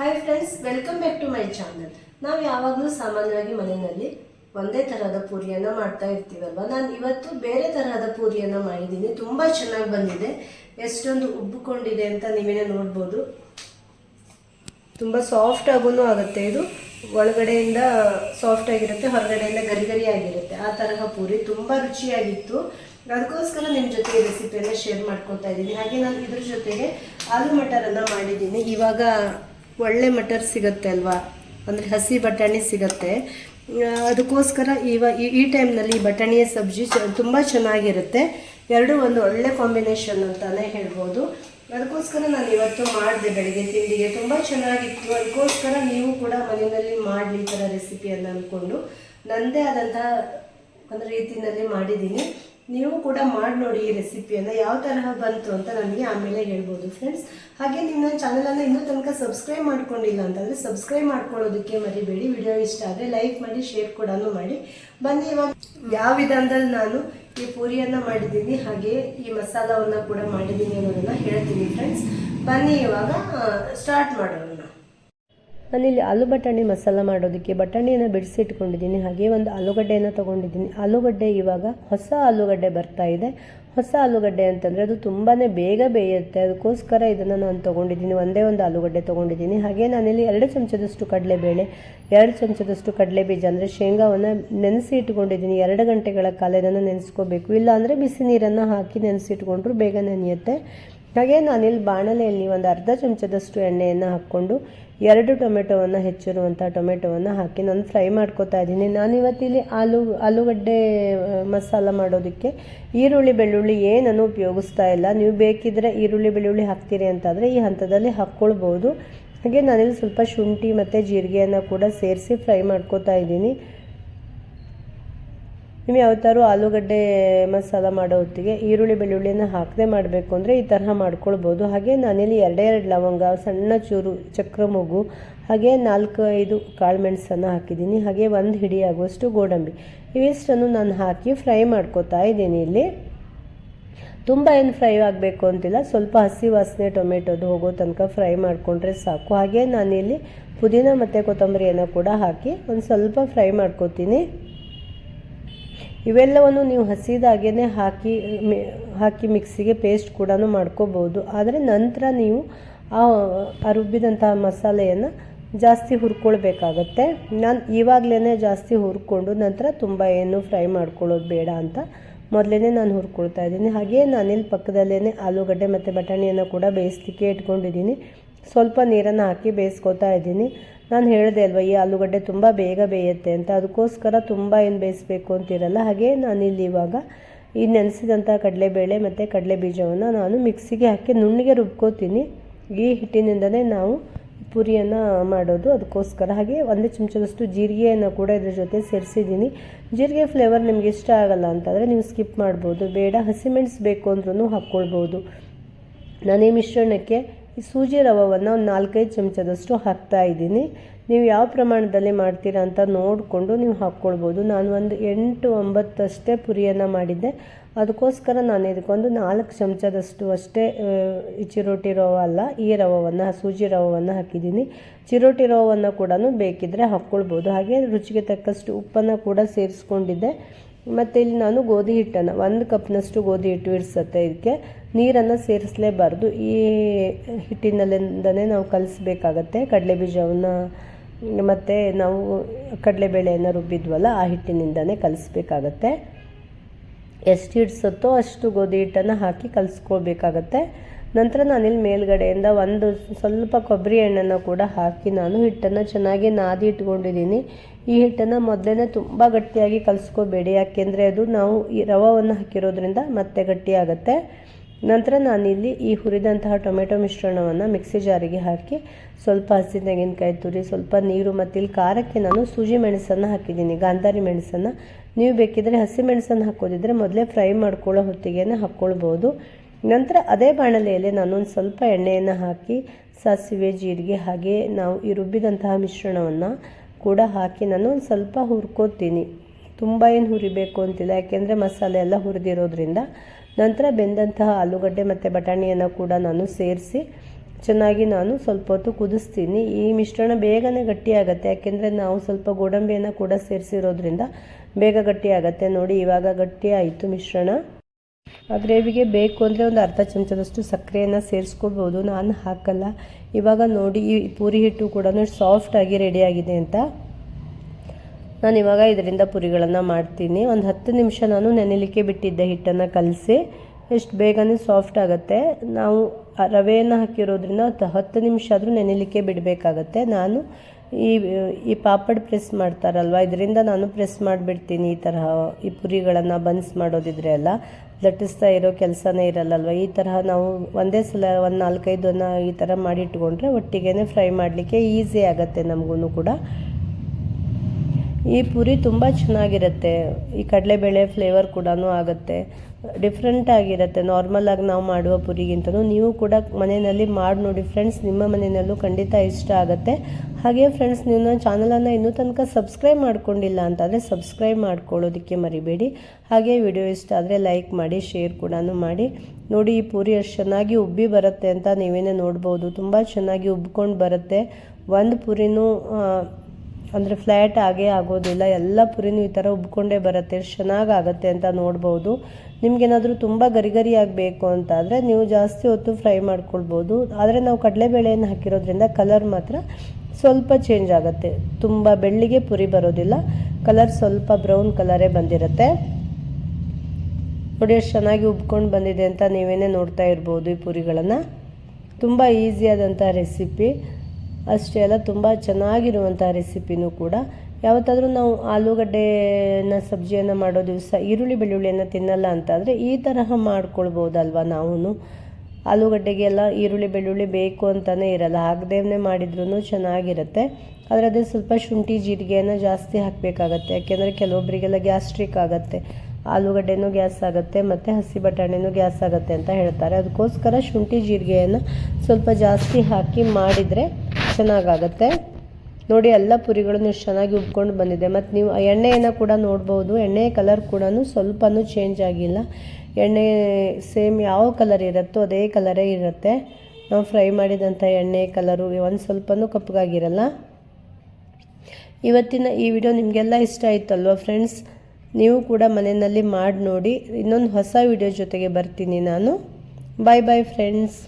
Hi friends welcome back to my channel ನಾವು ಯಾವಾಗಲೂ ಸಾಮಾನ್ಯವಾಗಿ ಮನೆಯಲ್ಲಿ ಒಂದೇ ತರಹದ ಪೂರಿಯನ್ನು ಮಾಡ್ತಾ ಇರ್ತೀವಲ್ವ? ನಾನು ಇವತ್ತು ಬೇರೆ ತರಹದ ಪೂರಿಯನ್ನು ಮಾಡಿದ್ದೀನಿ. ತುಂಬ ಚೆನ್ನಾಗಿ ಬಂದಿದೆ. ಎಷ್ಟೊಂದು ಉಬ್ಬಿಕೊಂಡಿದೆ ಅಂತ ನೀವೇನೇ ನೋಡ್ಬೋದು. ತುಂಬ ಸಾಫ್ಟ್ ಆಗೂ ಆಗುತ್ತೆ. ಇದು ಒಳಗಡೆಯಿಂದ ಸಾಫ್ಟ್ ಆಗಿರುತ್ತೆ, ಹೊರಗಡೆಯಿಂದ ಗರಿ ಗರಿ ಆಗಿರುತ್ತೆ. ಆ ತರಹ ಪೂರಿ ತುಂಬ ರುಚಿಯಾಗಿತ್ತು. ಅದಕ್ಕೋಸ್ಕರ ನಿಮ್ಮ ಜೊತೆ ರೆಸಿಪಿಯನ್ನು ಶೇರ್ ಮಾಡ್ಕೊತಾ ಇದ್ದೀನಿ. ಹಾಗೆ ನಾನು ಇದ್ರ ಜೊತೆಗೆ ಆಲೂ ಮಟರನ್ನು ಮಾಡಿದ್ದೀನಿ. ಇವಾಗ ಒಳ್ಳೆ ಮಟರ್ ಸಿಗುತ್ತೆ ಅಲ್ವಾ? ಅಂದರೆ ಹಸಿ ಬಟಾಣಿ ಸಿಗುತ್ತೆ. ಅದಕ್ಕೋಸ್ಕರ ಇವ, ಈ- ಟೈಮ್ನಲ್ಲಿ ಬಟಾಣಿಯ ಸಬ್ಜಿ ತುಂಬ ಚೆನ್ನಾಗಿರುತ್ತೆ. ಎರಡೂ ಒಂದು ಒಳ್ಳೆ ಕಾಂಬಿನೇಷನ್ ಅಂತಲೇ ಹೇಳ್ಬೋದು. ಅದಕ್ಕೋಸ್ಕರ ನಾನು ಇವತ್ತು ಮಾಡಿದೆ ಬೆಳಿಗ್ಗೆ ತಿಂಡಿಗೆ. ತುಂಬ ಚೆನ್ನಾಗಿತ್ತು. ಅದಕ್ಕೋಸ್ಕರ ನೀವು ಕೂಡ ಮನೆಯಲ್ಲಿ ಮಾಡಲಿ ಈ ಥರ ರೆಸಿಪಿಯನ್ನು ಅಂದ್ಕೊಂಡು ನನ್ನದೇ ಆದಂತಹ ಒಂದು ರೀತಿಯಲ್ಲಿ ಮಾಡಿದ್ದೀನಿ. ನೀವು ಕೂಡ ಮಾಡಿ ನೋಡಿ ಈ ರೆಸಿಪಿಯನ್ನು ಯಾವ ತರಹ ಬಂತು ಅಂತ ನನಗೆ ಆಮೇಲೆ ಹೇಳ್ಬೋದು ಫ್ರೆಂಡ್ಸ್ ಹಾಗೆ ನಿಮ್ಮ ಚಾನಲನ್ನು ಇನ್ನೂ ತನಕ ಸಬ್ಸ್ಕ್ರೈಬ್ ಮಾಡ್ಕೊಂಡಿಲ್ಲ ಅಂತಂದರೆ ಸಬ್ಸ್ಕ್ರೈಬ್ ಮಾಡ್ಕೊಳ್ಳೋದಕ್ಕೆ ಮರಿಬೇಡಿ. ವಿಡಿಯೋ ಇಷ್ಟ ಆದರೆ ಲೈಕ್ ಮಾಡಿ ಶೇರ್ ಕೂಡ ಮಾಡಿ. ಬನ್ನಿ ಇವಾಗ ಯಾವ ವಿಧಾನದಲ್ಲಿ ನಾನು ಈ ಪೂರಿಯನ್ನು ಮಾಡಿದ್ದೀನಿ, ಹಾಗೆ ಈ ಮಸಾಲವನ್ನು ಕೂಡ ಮಾಡಿದ್ದೀನಿ ಅನ್ನೋದನ್ನು ಹೇಳ್ತೀನಿ ಫ್ರೆಂಡ್ಸ್ ಬನ್ನಿ ಇವಾಗ ಸ್ಟಾರ್ಟ್ ಮಾಡೋಣ. ನಾನಿಲ್ಲಿ ಆಲೂ ಬಟಾಣಿ ಮಸಾಲ ಮಾಡೋದಕ್ಕೆ ಬಟಾಣಿಯನ್ನು ಬಿಡಿಸಿಟ್ಕೊಂಡಿದ್ದೀನಿ. ಹಾಗೆ ಒಂದು ಆಲೂಗಡ್ಡೆಯನ್ನು ತೊಗೊಂಡಿದ್ದೀನಿ. ಆಲೂಗಡ್ಡೆ ಇವಾಗ ಹೊಸ ಆಲೂಗಡ್ಡೆ ಬರ್ತಾ ಇದೆ. ಹೊಸ ಆಲೂಗಡ್ಡೆ ಅಂತಂದರೆ ಅದು ತುಂಬಾ ಬೇಗ ಬೇಯುತ್ತೆ. ಅದಕ್ಕೋಸ್ಕರ ಇದನ್ನು ನಾನು ತೊಗೊಂಡಿದ್ದೀನಿ. ಒಂದೇ ಒಂದು ಆಲೂಗಡ್ಡೆ ತೊಗೊಂಡಿದ್ದೀನಿ. ಹಾಗೆ ನಾನಿಲ್ಲಿ ಎರಡು ಚಮಚದಷ್ಟು ಕಡಲೆಬೇಳೆ, ಎರಡು ಚಮಚದಷ್ಟು ಕಡಲೆ ಬೀಜ ಅಂದರೆ ಶೇಂಗಾವನ್ನು ನೆನೆಸಿ ಇಟ್ಕೊಂಡಿದ್ದೀನಿ ಎರಡು ಗಂಟೆಗಳ ಕಾಲ ಇದನ್ನು ನೆನೆಸ್ಕೋಬೇಕು. ಇಲ್ಲ ಅಂದರೆ ಬಿಸಿ ನೀರನ್ನು ಹಾಕಿ ನೆನೆಸಿಟ್ಕೊಂಡ್ರು ಬೇಗ ನೆನೆಯುತ್ತೆ. ಹಾಗೆ ನಾನಿಲ್ಲಿ ಬಾಣಲೆಯಲ್ಲಿ ಒಂದು ಅರ್ಧ ಚಮಚದಷ್ಟು ಎಣ್ಣೆಯನ್ನು ಹಾಕ್ಕೊಂಡು ಎರಡು ಟೊಮೆಟೊವನ್ನು ಹೆಚ್ಚಿರುವಂಥ ಟೊಮೆಟೊವನ್ನು ಹಾಕಿ ನಾನು ಫ್ರೈ ಮಾಡ್ಕೋತಾ ಇದ್ದೀನಿ. ನಾನಿವತ್ತಿಲ್ಲಿ ಆಲೂ, ಆಲೂಗಡ್ಡೆ ಮಸಾಲ ಮಾಡೋದಕ್ಕೆ ಈರುಳ್ಳಿ, ಬೆಳ್ಳುಳ್ಳಿ ಏನನ್ನು ಉಪಯೋಗಿಸ್ತಾ ಇಲ್ಲ. ನೀವು ಬೇಕಿದ್ರೆ ಈರುಳ್ಳಿ, ಬೆಳ್ಳುಳ್ಳಿ ಹಾಕ್ತೀರಿ ಅಂತಾದರೆ ಈ ಹಂತದಲ್ಲಿ ಹಾಕ್ಕೊಳ್ಬೋದು. ಹಾಗೆ ನಾನಿಲ್ಲಿ ಸ್ವಲ್ಪ ಶುಂಠಿ ಮತ್ತು ಜೀರಿಗೆಯನ್ನು ಕೂಡ ಸೇರಿಸಿ ಫ್ರೈ ಮಾಡ್ಕೋತಾ ಇದ್ದೀನಿ. ನೀವು ಯಾವತ್ತಾರು ಆಲೂಗಡ್ಡೆ ಮಸಾಲ ಮಾಡೋ ಹೊತ್ತಿಗೆ ಈರುಳ್ಳಿ ಬೆಳ್ಳುಳ್ಳಿನ ಹಾಕದೆ ಮಾಡಬೇಕು ಅಂದರೆ ಈ ತರಹ ಮಾಡ್ಕೊಳ್ಬೋದು. ಹಾಗೆ ನಾನಿಲ್ಲಿ ಎರಡೇ ಎರಡು ಲವಂಗ, ಸಣ್ಣ ಚೂರು ಚಕ್ರ ಮೂಗು, ಹಾಗೆ ನಾಲ್ಕು ಐದು ಕಾಳು ಮೆಣಸನ್ನು ಹಾಕಿದ್ದೀನಿ. ಹಾಗೆ ಒಂದು ಹಿಡಿ ಆಗುವಷ್ಟು ಗೋಡಂಬಿ. ಇವಿಷ್ಟನ್ನು ನಾನು ಹಾಕಿ ಫ್ರೈ ಮಾಡ್ಕೊತಾ ಇದ್ದೀನಿ ಇಲ್ಲಿ. ತುಂಬ ಏನು ಫ್ರೈ ಆಗಬೇಕು ಅಂತಿಲ್ಲ. ಸ್ವಲ್ಪ ಹಸಿ ವಾಸನೆ ಟೊಮೆಟೊದು ಹೋಗೋ ತನಕ ಫ್ರೈ ಮಾಡಿಕೊಂಡ್ರೆ ಸಾಕು. ಹಾಗೆ ನಾನಿಲ್ಲಿ ಪುದೀನ ಮತ್ತು ಕೊತ್ತಂಬರಿಯನ್ನು ಕೂಡ ಹಾಕಿ ಒಂದು ಸ್ವಲ್ಪ ಫ್ರೈ ಮಾಡ್ಕೊತೀನಿ. ಇವೆಲ್ಲವನ್ನು ನೀವು ಹಸಿದಾಗೇ ಹಾಕಿ ಹಾಕಿ ಮಿಕ್ಸಿಗೆ ಪೇಸ್ಟ್ ಕೂಡ ಮಾಡ್ಕೋಬೋದು. ಆದರೆ ನಂತರ ನೀವು ಆ ರುಬ್ಬಿದಂತಹ ಮಸಾಲೆಯನ್ನು ಜಾಸ್ತಿ ಹುರ್ಕೊಳ್ಬೇಕಾಗತ್ತೆ. ನಾನು ಇವಾಗಲೇ ಜಾಸ್ತಿ ಹುರ್ಕೊಂಡು ನಂತರ ತುಂಬ ಏನು ಫ್ರೈ ಮಾಡ್ಕೊಳ್ಳೋದು ಬೇಡ ಅಂತ ಮೊದಲೇ ನಾನು ಹುರ್ಕೊಳ್ತಾ ಇದ್ದೀನಿ. ಹಾಗೆ ನಾನಿಲ್ಲಿ ಪಕ್ಕದಲ್ಲೇ ಆಲೂಗಡ್ಡೆ ಮತ್ತು ಬಟಾಣಿಯನ್ನು ಕೂಡ ಬೇಯಿಸ್ಲಿಕ್ಕೆ ಇಟ್ಕೊಂಡಿದ್ದೀನಿ. ಸ್ವಲ್ಪ ನೀರನ್ನು ಹಾಕಿ ಬೇಯಿಸ್ಕೊತಾ ಇದ್ದೀನಿ. ನಾನು ಹೇಳಿದೆ ಅಲ್ವ, ಈ ಆಲೂಗಡ್ಡೆ ತುಂಬ ಬೇಗ ಬೇಯುತ್ತೆ ಅಂತ. ಅದಕ್ಕೋಸ್ಕರ ತುಂಬ ಏನು ಬೇಯಿಸ್ಬೇಕು ಅಂತಿರಲ್ಲ, ಹಾಗೆ ನಾನಿಲ್ಲಿ ಇವಾಗ ಈ ನೆನೆಸಿದಂಥ ಕಡಲೆಬೇಳೆ ಮತ್ತು ಕಡಲೆ ಬೀಜವನ್ನು ನಾನು ಮಿಕ್ಸಿಗೆ ಹಾಕಿ ನುಣ್ಣಿಗೆ ರುಬ್ಕೋತೀನಿ. ಈ ಹಿಟ್ಟಿನಿಂದಲೇ ನಾವು ಪುರಿಯನ್ನು ಮಾಡೋದು. ಅದಕ್ಕೋಸ್ಕರ ಹಾಗೆ ಒಂದು ಚಮಚದಷ್ಟು ಜೀರಿಗೆಯನ್ನು ಕೂಡ ಇದ್ರ ಜೊತೆ ಸೇರಿಸಿದ್ದೀನಿ. ಜೀರಿಗೆ ಫ್ಲೇವರ್ ನಿಮ್ಗೆ ಇಷ್ಟ ಆಗಲ್ಲ ಅಂತಂದರೆ ನೀವು ಸ್ಕಿಪ್ ಮಾಡ್ಬೋದು. ಬೇಡ ಹಸಿಮೆಣ್ಸು ಬೇಕು ಅಂದ್ರೂ ಹಾಕ್ಕೊಳ್ಬೋದು. ನಾನು ಈ ಮಿಶ್ರಣಕ್ಕೆ ಈ ಸೂಜಿ ರವವನ್ನು ಒಂದು ನಾಲ್ಕೈದು ಚಮಚದಷ್ಟು ಹಾಕ್ತಾ ಇದ್ದೀನಿ. ನೀವು ಯಾವ ಪ್ರಮಾಣದಲ್ಲಿ ಮಾಡ್ತೀರಾ ಅಂತ ನೋಡಿಕೊಂಡು ನೀವು ಹಾಕ್ಕೊಳ್ಬೋದು. ನಾನು ಒಂದು ಎಂಟು ಒಂಬತ್ತಷ್ಟೇ ಪುರಿಯನ್ನು ಮಾಡಿದ್ದೆ. ಅದಕ್ಕೋಸ್ಕರ ನಾನು ಇದಕ್ಕೊಂದು ನಾಲ್ಕು ಚಮಚದಷ್ಟು ಅಷ್ಟೇ ಚಿರೋಟಿ ರವ ಅಲ್ಲ, ಈ ರವವನ್ನು ಸೂಜಿ ರವವನ್ನು ಹಾಕಿದ್ದೀನಿ. ಚಿರೋಟಿ ರವವನ್ನು ಕೂಡ ಬೇಕಿದ್ದರೆ ಹಾಕ್ಕೊಳ್ಬೋದು. ಹಾಗೆ ರುಚಿಗೆ ತಕ್ಕಷ್ಟು ಉಪ್ಪನ್ನು ಕೂಡ ಸೇರಿಸ್ಕೊಂಡಿದ್ದೆ. ಮತ್ತು ಇಲ್ಲಿ ನಾನು ಗೋಧಿ ಹಿಟ್ಟನ್ನು ಒಂದು ಕಪ್ನಷ್ಟು ಗೋಧಿ ಹಿಟ್ಟು ಇಡ್ಸತ್ತೆ. ಇದಕ್ಕೆ ನೀರನ್ನು ಸೇರಿಸಲೇಬಾರ್ದು. ಈ ಹಿಟ್ಟಿನಲ್ಲಿಂದನೇ ನಾವು ಕಲಿಸ್ಬೇಕಾಗತ್ತೆ. ಕಡಲೆ ಬೀಜವನ್ನು ಮತ್ತು ನಾವು ಕಡಲೆಬೇಳೆಯನ್ನು ರುಬ್ಬಿದ್ವಲ್ಲ, ಆ ಹಿಟ್ಟಿನಿಂದನೇ ಕಲಿಸ್ಬೇಕಾಗತ್ತೆ. ಎಷ್ಟು ಹಿಡ್ಸುತ್ತೋ ಅಷ್ಟು ಗೋಧಿ ಹಿಟ್ಟನ್ನು ಹಾಕಿ ಕಲಿಸ್ಕೊಳ್ಬೇಕಾಗತ್ತೆ. ನಂತರ ನಾನಿಲ್ಲಿ ಮೇಲ್ಗಡೆಯಿಂದ ಒಂದು ಸ್ವಲ್ಪ ಕೊಬ್ಬರಿ ಎಣ್ಣೆನ ಕೂಡ ಹಾಕಿ ನಾನು ಹಿಟ್ಟನ್ನು ಚೆನ್ನಾಗಿ ನಾದಿ ಇಟ್ಕೊಂಡಿದ್ದೀನಿ. ಈ ಹಿಟ್ಟನ್ನು ಮೊದಲೇ ತುಂಬ ಗಟ್ಟಿಯಾಗಿ ಕಲಿಸ್ಕೋಬೇಡಿ. ಯಾಕೆಂದರೆ ಅದು ನಾವು ಈ ರವವನ್ನು ಹಾಕಿರೋದ್ರಿಂದ ಮತ್ತೆ ಗಟ್ಟಿಯಾಗುತ್ತೆ. ನಂತರ ನಾನಿಲ್ಲಿ ಈ ಹುರಿದಂತಹ ಟೊಮೆಟೊ ಮಿಶ್ರಣವನ್ನು ಮಿಕ್ಸಿ ಜಾರಿಗೆ ಹಾಕಿ ಸ್ವಲ್ಪ ಹಸಿ ತೆಂಗಿನಕಾಯಿ ತುರಿ, ಸ್ವಲ್ಪ ನೀರು ಮತ್ತು ಇಲ್ಲಿ ಖಾರಕ್ಕೆ ನಾನು ಸೂಜಿ ಮೆಣಸನ್ನು ಹಾಕಿದ್ದೀನಿ. ಗಾಂಧಾರಿ ಮೆಣಸನ್ನು. ನೀವು ಬೇಕಿದ್ದರೆ ಹಸಿ ಮೆಣಸನ್ನು ಹಾಕೋದಿದ್ರೆ ಮೊದಲೇ ಫ್ರೈ ಮಾಡ್ಕೊಳ್ಳೋ ಹೊತ್ತಿಗೆ ಹಾಕ್ಕೊಳ್ಬೋದು. ನಂತರ ಅದೇ ಬಾಣಲೆಯಲ್ಲಿ ನಾನೊಂದು ಸ್ವಲ್ಪ ಎಣ್ಣೆಯನ್ನು ಹಾಕಿ ಸಾಸಿವೆ, ಜೀರಿಗೆ ಹಾಗೆ ನಾವು ಈ ರುಬ್ಬಿದಂತಹ ಮಿಶ್ರಣವನ್ನು ಕೂಡ ಹಾಕಿ ನಾನು ಒಂದು ಸ್ವಲ್ಪ ಹುರ್ಕೋತೀನಿ. ತುಂಬ ಏನು ಹುರಿಬೇಕು ಅಂತಿಲ್ಲ, ಯಾಕೆಂದರೆ ಮಸಾಲೆ ಎಲ್ಲ ಹುರಿದಿರೋದ್ರಿಂದ. ನಂತರ ಬೆಂದಂತಹ ಆಲೂಗಡ್ಡೆ ಮತ್ತು ಬಟಾಣಿಯನ್ನು ಕೂಡ ನಾನು ಸೇರಿಸಿ ಚೆನ್ನಾಗಿ ನಾನು ಸ್ವಲ್ಪ ಹೊತ್ತು ಕುದಿಸ್ತೀನಿ. ಈ ಮಿಶ್ರಣ ಬೇಗನೆ ಗಟ್ಟಿಯಾಗತ್ತೆ, ಯಾಕೆಂದರೆ ನಾವು ಸ್ವಲ್ಪ ಗೋಡಂಬಿಯನ್ನು ಕೂಡ ಸೇರಿಸಿರೋದ್ರಿಂದ ಬೇಗ ಗಟ್ಟಿಯಾಗತ್ತೆ. ನೋಡಿ, ಇವಾಗ ಗಟ್ಟಿ ಆಯಿತು ಮಿಶ್ರಣ. ಆ ಗ್ರೇವಿಗೆ ಬೇಕು ಅಂದರೆ ಒಂದು ಅರ್ಧ ಚಮಚದಷ್ಟು ಸಕ್ಕರೆಯನ್ನು ಸೇರಿಸ್ಕೊಳ್ಬೋದು. ನಾನು ಹಾಕಲ್ಲ. ಇವಾಗ ನೋಡಿ ಈ ಪೂರಿ ಹಿಟ್ಟು ಕೂಡ ಸಾಫ್ಟಾಗಿ ರೆಡಿಯಾಗಿದೆ ಅಂತ. ನಾನು ಇವಾಗ ಇದರಿಂದ ಪುರಿಗಳನ್ನು ಮಾಡ್ತೀನಿ. ಒಂದು ಹತ್ತು ನಿಮಿಷ ನಾನು ನೆನೆಲಿಕ್ಕೆ ಬಿಟ್ಟಿದ್ದೆ ಹಿಟ್ಟನ್ನು ಕಲಸಿ, ಎಷ್ಟು ಬೇಗನೆ ಸಾಫ್ಟ್ ಆಗುತ್ತೆ. ನಾವು ರವೆಯನ್ನು ಹಾಕಿರೋದ್ರಿಂದ ಹತ್ತು ನಿಮಿಷ ಆದರೂ ನೆನೆಲಿಕ್ಕೆ ಬಿಡಬೇಕಾಗತ್ತೆ. ನಾನು ಈ ಈ ಪಾಪಡ್ ಪ್ರೆಸ್ ಮಾಡ್ತಾರಲ್ವ? ಇದರಿಂದ ನಾನು ಪ್ರೆಸ್ ಮಾಡಿಬಿಡ್ತೀನಿ ಈ ತರಹ ಈ ಪುರಿಗಳನ್ನು ಬನ್ಸ್ ಮಾಡೋದಿದ್ರೆ ಎಲ್ಲ. ಲಟ್ಟಿಸ್ತಾ ಇರೋ ಕೆಲಸನೇ ಇರಲ್ಲಲ್ವ? ಈ ತರಹ ನಾವು ಒಂದೇ ಸಲ ಒಂದು ನಾಲ್ಕೈದನ್ನು ಈ ಥರ ಮಾಡಿ ಇಟ್ಕೊಂಡ್ರೆ ಒಟ್ಟಿಗೆ ಫ್ರೈ ಮಾಡಲಿಕ್ಕೆ ಈಸಿ ಆಗುತ್ತೆ ನಮಗೂ ಕೂಡ. ಈ ಪುರಿ ತುಂಬ ಚೆನ್ನಾಗಿರುತ್ತೆ. ಈ ಕಡಲೆಬೇಳೆ ಫ್ಲೇವರ್ ಕೂಡ ಆಗುತ್ತೆ. ಡಿಫ್ರೆಂಟ್ ಆಗಿರುತ್ತೆ. ನಾರ್ಮಲಾಗಿ ನಾವು ಮಾಡುವ ಪುರಿಗಿಂತಲೂ ನೀವು ಕೂಡ ಮನೆಯಲ್ಲಿ ಮಾಡಿ ನೋಡಿ ಫ್ರೆಂಡ್ಸ್ ನಿಮ್ಮ ಮನೆಯಲ್ಲೂ ಖಂಡಿತ ಇಷ್ಟ ಆಗುತ್ತೆ. ಹಾಗೆ ಫ್ರೆಂಡ್ಸ್ ನೀವು ನನ್ನ ಚಾನಲನ್ನು ಇನ್ನೂ ತನಕ ಸಬ್ಸ್ಕ್ರೈಬ್ ಮಾಡ್ಕೊಂಡಿಲ್ಲ ಅಂತಂದರೆ ಸಬ್ಸ್ಕ್ರೈಬ್ ಮಾಡ್ಕೊಳ್ಳೋದಕ್ಕೆ ಮರಿಬೇಡಿ. ಹಾಗೆ ವಿಡಿಯೋ ಇಷ್ಟ ಆದರೆ ಲೈಕ್ ಮಾಡಿ ಶೇರ್ ಕೂಡ ಮಾಡಿ. ನೋಡಿ ಈ ಪುರಿ ಎಷ್ಟು ಚೆನ್ನಾಗಿ ಉಬ್ಬಿ ಬರುತ್ತೆ ಅಂತ ನೀವೇನೇ ನೋಡ್ಬೋದು. ತುಂಬ ಚೆನ್ನಾಗಿ ಉಬ್ಕೊಂಡು ಬರುತ್ತೆ. ಒಂದು ಪುರಿನೂ ಅಂದರೆ ಫ್ಲ್ಯಾಟ್ ಆಗೇ ಆಗೋದಿಲ್ಲ, ಎಲ್ಲ ಪುರಿನೂ ಈ ಥರ ಉಬ್ಕೊಂಡೇ ಬರುತ್ತೆ ಎಷ್ಟು ಚೆನ್ನಾಗಿ ಆಗುತ್ತೆ ಅಂತ ನೋಡ್ಬೋದು. ನಿಮಗೇನಾದರೂ ತುಂಬ ಗರಿಗರಿ ಆಗಬೇಕು ಆಗಬೇಕು ಅಂತಾದರೆ ನೀವು ಜಾಸ್ತಿ ಹೊತ್ತು ಫ್ರೈ ಮಾಡ್ಕೊಳ್ಬೋದು. ಆದರೆ ನಾವು ಕಡಲೆಬೇಳೆಯನ್ನು ಹಾಕಿರೋದ್ರಿಂದ ಕಲರ್ ಮಾತ್ರ ಸ್ವಲ್ಪ ಚೇಂಜ್ ಆಗುತ್ತೆ. ತುಂಬ ಬೆಳ್ಳಿಗೆ ಪುರಿ ಬರೋದಿಲ್ಲ ಕಲರ್ ಸ್ವಲ್ಪ ಬ್ರೌನ್ ಕಲರೇ ಬಂದಿರುತ್ತೆ. ನೋಡಿ ಎಷ್ಟು ಚೆನ್ನಾಗಿ ಉಬ್ಕೊಂಡು ಬಂದಿದೆ ಅಂತ ನೀವೇನೇ ನೋಡ್ತಾ ಇರ್ಬೋದು ಈ ಪುರಿಗಳನ್ನು. ತುಂಬ ಈಸಿಯಾದಂಥ ರೆಸಿಪಿ ಅಷ್ಟೇ ಅಲ್ಲ, ತುಂಬ ಚೆನ್ನಾಗಿರುವಂಥ ರೆಸಿಪಿನೂ ಕೂಡ. ಯಾವತ್ತಾದರೂ ನಾವು ಆಲೂಗಡ್ಡೆನ ಸಬ್ಜಿಯನ್ನು ಮಾಡೋ ದಿವಸ ಈರುಳ್ಳಿ ಬೆಳ್ಳುಳ್ಳಿಯನ್ನು ತಿನ್ನಲ್ಲ ಅಂತಾದರೆ ಈ ತರಹ ಮಾಡ್ಕೊಳ್ಬೋದಲ್ವ ನಾವು ಆಲೂಗಡ್ಡೆಗೆಲ್ಲ ಈರುಳ್ಳಿ ಬೆಳ್ಳುಳ್ಳಿ ಬೇಕು ಅಂತಲೇ ಇರಲ್ಲ ಹಾಕದೇನೆ ಮಾಡಿದ್ರೂ ಚೆನ್ನಾಗಿರುತ್ತೆ. ಆದರೆ ಅದೇ ಸ್ವಲ್ಪ ಶುಂಠಿ, ಜೀರಿಗೆಯನ್ನು ಜಾಸ್ತಿ ಹಾಕಬೇಕಾಗತ್ತೆ. ಯಾಕೆಂದರೆ ಕೆಲವೊಬ್ಬರಿಗೆಲ್ಲ ಗ್ಯಾಸ್ಟ್ರಿಕ್ ಆಗುತ್ತೆ. ಆಲೂಗಡ್ಡೆನೂ ಗ್ಯಾಸ್ ಆಗುತ್ತೆ, ಮತ್ತು ಹಸಿ ಬಟಾಣಿನೂ ಗ್ಯಾಸ್ ಆಗುತ್ತೆ ಅಂತ ಹೇಳ್ತಾರೆ. ಅದಕ್ಕೋಸ್ಕರ ಶುಂಠಿ, ಜೀರಿಗೆಯನ್ನು ಸ್ವಲ್ಪ ಜಾಸ್ತಿ ಹಾಕಿ ಮಾಡಿದರೆ ಚೆನ್ನಾಗಾಗತ್ತೆ. ನೋಡಿ, ಎಲ್ಲ ಪುರಿಗಳನ್ನು ಚೆನ್ನಾಗಿ ಉಬ್ಕೊಂಡು ಬಂದಿದೆ. ಮತ್ತು ನೀವು ಎಣ್ಣೆಯನ್ನು ಕೂಡ ನೋಡ್ಬೋದು. ಎಣ್ಣೆ ಕಲರ್ ಕೂಡ ಸ್ವಲ್ಪನೂ ಚೇಂಜ್ ಆಗಿಲ್ಲ. ಎಣ್ಣೆ ಸೇಮ್ ಯಾವ ಕಲರ್ ಇರುತ್ತೋ ಅದೇ ಕಲರೇ ಇರುತ್ತೆ. ನಾವು ಫ್ರೈ ಮಾಡಿದಂಥ ಎಣ್ಣೆ ಕಲರು ಒಂದು ಸ್ವಲ್ಪನೂ ಕಪ್ಪಗಾಗಿರಲ್ಲ. ಇವತ್ತಿನ ಈ ವಿಡಿಯೋ ನಿಮಗೆಲ್ಲ ಇಷ್ಟ ಆಯ್ತಲ್ವ ಫ್ರೆಂಡ್ಸ್ ನೀವು ಕೂಡ ಮನೆಯಲ್ಲಿ ಮಾಡಿ ನೋಡಿ. ಇನ್ನೊಂದು ಹೊಸ ವಿಡಿಯೋ ಜೊತೆಗೆ ಬರ್ತೀನಿ ನಾನು. ಬಾಯ್ ಬಾಯ್ ಫ್ರೆಂಡ್ಸ್